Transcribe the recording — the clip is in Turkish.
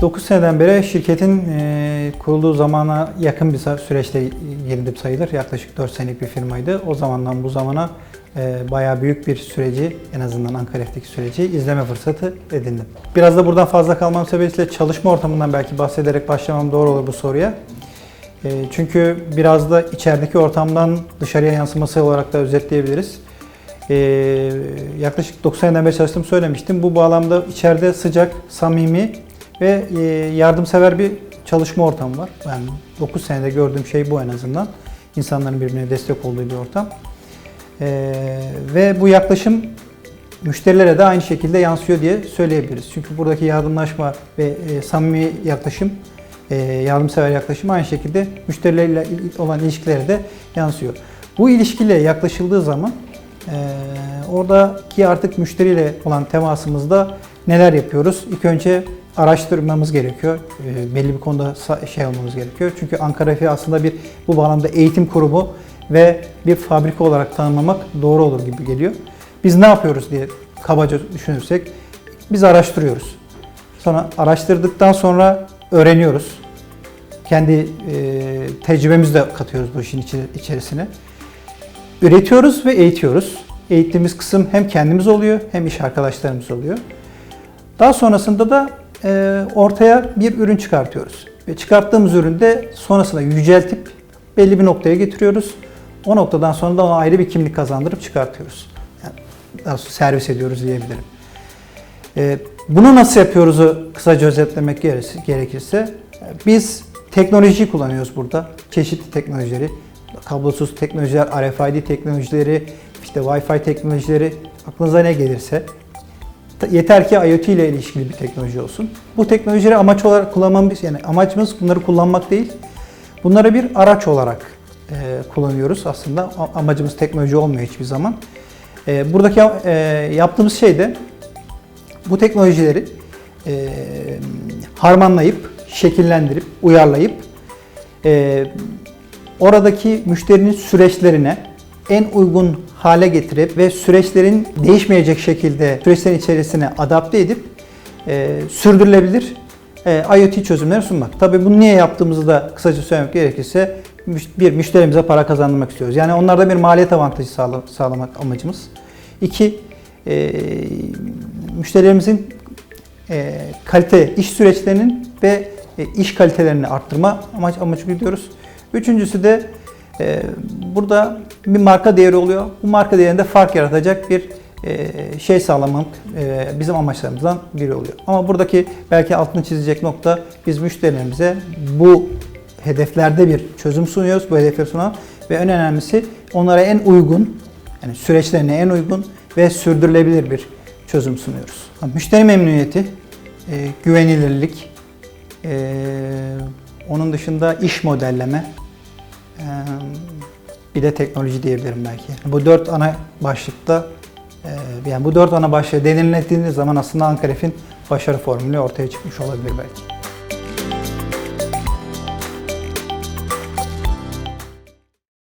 9 seneden beri şirketin e, kurulduğu zamana yakın bir süreçte girdim sayılır. Yaklaşık 4 senelik bir firmaydı. O zamandan bu zamana e, bayağı büyük bir süreci, en azından Ankara'daki süreci izleme fırsatı edindim. Biraz da buradan fazla kalmam sebebiyle çalışma ortamından belki bahsederek başlamam doğru olur bu soruya. E, çünkü biraz da içerideki ortamdan dışarıya yansıması olarak da özetleyebiliriz. E, yaklaşık 9 seneden beri çalıştığımı söylemiştim. Bu bağlamda içeride sıcak, samimi ve e, yardımsever bir çalışma ortamı var. Ben 9 senede gördüğüm şey bu en azından. İnsanların birbirine destek olduğu bir ortam. E, ve bu yaklaşım müşterilere de aynı şekilde yansıyor diye söyleyebiliriz. Çünkü buradaki yardımlaşma ve e, samimi yaklaşım, e, yardımsever yaklaşım aynı şekilde müşterilerle il- olan ilişkilere de yansıyor. Bu ilişkiyle yaklaşıldığı zaman e, oradaki artık müşteriyle olan temasımızda neler yapıyoruz? İlk önce araştırmamız gerekiyor. E, belli bir konuda şey olmamız gerekiyor. Çünkü Ankara Efe aslında bir bu bağlamda eğitim kurumu ve bir fabrika olarak tanımlamak doğru olur gibi geliyor. Biz ne yapıyoruz diye kabaca düşünürsek biz araştırıyoruz. Sonra araştırdıktan sonra öğreniyoruz. Kendi e, tecrübemizi de katıyoruz bu işin içerisine. Üretiyoruz ve eğitiyoruz. Eğittiğimiz kısım hem kendimiz oluyor hem iş arkadaşlarımız oluyor. Daha sonrasında da ortaya bir ürün çıkartıyoruz. Ve çıkarttığımız üründe sonrasında yüceltip belli bir noktaya getiriyoruz. O noktadan sonra da ona ayrı bir kimlik kazandırıp çıkartıyoruz. Yani servis ediyoruz diyebilirim. E, bunu nasıl yapıyoruzu kısaca özetlemek gerekirse- biz teknolojiyi kullanıyoruz burada. Çeşitli teknolojileri, kablosuz teknolojiler, RFID teknolojileri, işte Wi-Fi teknolojileri, aklınıza ne gelirse Yeter ki IoT ile ilişkili bir teknoloji olsun. Bu teknolojileri amaç olarak kullanmamız yani amacımız bunları kullanmak değil. Bunları bir araç olarak e, kullanıyoruz aslında. Amacımız teknoloji olmuyor hiçbir zaman. E, buradaki e, yaptığımız şey de bu teknolojileri e, harmanlayıp, şekillendirip, uyarlayıp e, oradaki müşterinin süreçlerine en uygun hale getirip ve süreçlerin değişmeyecek şekilde süreçlerin içerisine adapte edip e, sürdürülebilir e, IoT çözümler sunmak. Tabii bunu niye yaptığımızı da kısaca söylemek gerekirse bir müşterimize para kazandırmak istiyoruz. Yani onlarda bir maliyet avantajı sağla- sağlamak amacımız. İki, e, müşterilerimizin e, kalite iş süreçlerinin ve e, iş kalitelerini arttırma amaç amaç gidiyoruz. Üçüncüsü de e, burada bir marka değeri oluyor. Bu marka değerinde fark yaratacak bir e, şey sağlamak e, bizim amaçlarımızdan biri oluyor. Ama buradaki belki altını çizecek nokta biz müşterilerimize bu hedeflerde bir çözüm sunuyoruz. Bu hedefleri sunan ve en önemlisi onlara en uygun yani süreçlerine en uygun ve sürdürülebilir bir çözüm sunuyoruz. Müşteri memnuniyeti, e, güvenilirlik, onun dışında iş modelleme, bir de teknoloji diyebilirim belki. Bu dört ana başlıkta, e, yani bu dört ana başlığı denildiğiniz zaman aslında Ankaref'in başarı formülü ortaya çıkmış olabilir belki.